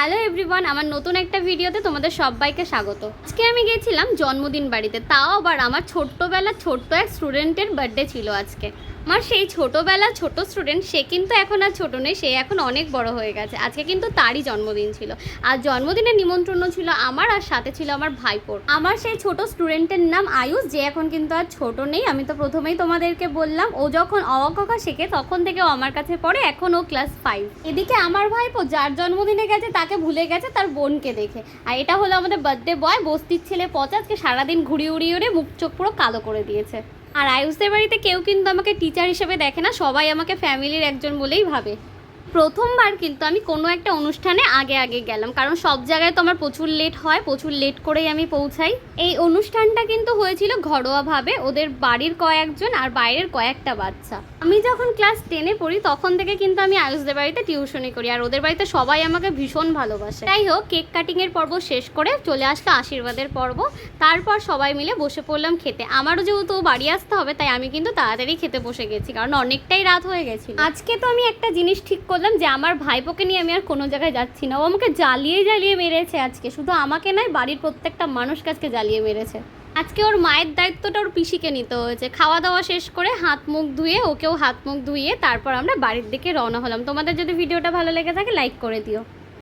Hello everyone আমার নতুন একটা ভিডিওতে তোমাদের সবাইকে স্বাগত। আজকে আমি গেছিলাম জন্মদিন বাড়িতে। তাও আবার আমার ছোট্টবেলার ছোট্ট এক স্টুডেন্টের বার্থডে ছিল আজকে। আমার সেই ছোটোবেলার ছোট স্টুডেন্ট সে কিন্তু এখন আর ছোটো নেই, সে এখন অনেক বড় হয়ে গেছে। আজকে কিন্তু তারই জন্মদিন ছিল। আর জন্মদিনের নিমন্ত্রণ ছিল আমার, আর সাথে ছিল আমার ভাইপোর আমার সেই ছোট স্টুডেন্টের নাম আয়ুষ, যে এখন কিন্তু আর ছোট নেই। আমি তো প্রথমেই তোমাদেরকে বললাম, ও যখন অঙ্ককা শেখে, তখন থেকে ও আমার কাছে পড়ে, এখন ও ক্লাস ফাইভ এদিকে আমার ভাইপো, যার জন্মদিনে গেছে, তাকে ভুলে গেছে তার বোনকে দেখে। আর এটা হলো আমাদের বার্থডে বয় বস্তির ছেলে পচাজকে সারাদিন ঘুরি উড়িয়ে উড়ে মুখ চোখ পুরো কালো করে দিয়েছে। আর আয়ুষদের বাড়িতে কেউ কিন্তু আমাকে টিচার হিসেবে দেখে না, সবাই আমাকে ফ্যামিলির একজন বলেই ভাবে। প্রথমবার কিন্তু আমি কোনো একটা অনুষ্ঠানে আগে আগে গেলাম, কারণ সব জায়গায় তো আমার প্রচুর লেট হয়, প্রচুর লেট করেই আমি পৌঁছাই। এই অনুষ্ঠানটা কিন্তু হয়েছিল ঘরোয়াভাবে, ওদের বাড়ির কয়েকজন আর বাইরের কয়েকটা বাচ্চা। আমি যখন ক্লাস টেনে পড়ি, তখন থেকে কিন্তু আমি আয়ুষদের বাড়িতে টিউশনি করি, আর ওদের বাড়িতে সবাই আমাকে ভীষণ ভালোবাসে। যাই হোক কেক কাটিংয়ের পর্ব শেষ করে চলে আসলো আশীর্বাদের পর্ব। তারপর সবাই মিলে বসে পড়লাম খেতে। আমারও যেহেতু বাড়ি আসতে হবে, তাই আমি কিন্তু তাড়াতাড়ি খেতে বসে গেছি, কারণ অনেকটাই রাত হয়ে গেছি আজকে তো আমি একটা জিনিস ঠিক করলাম যে আমার ভাইপোকে নিয়ে আমি আর কোনো জায়গায় যাচ্ছি না। ও আমাকে জ্বালিয়ে জ্বালিয়ে মেরেছে আজকে। শুধু আমাকে নয়, বাড়ির প্রত্যেকটা মানুষকে আজকে জ্বালিয়ে মেরেছে। আজকে ওর মায়ের দায়িত্বটা ওর পিসিকে নিতে হয়েছে। খাওয়া দাওয়া শেষ করে হাত মুখ ধুয়ে ওকেও হাত মুখ ধুয়ে তারপর আমরা বাড়ির দিকে রওনা হলাম। তোমাদের যদি ভিডিওটা ভালো লেগে থাকে লাইক করে দিও।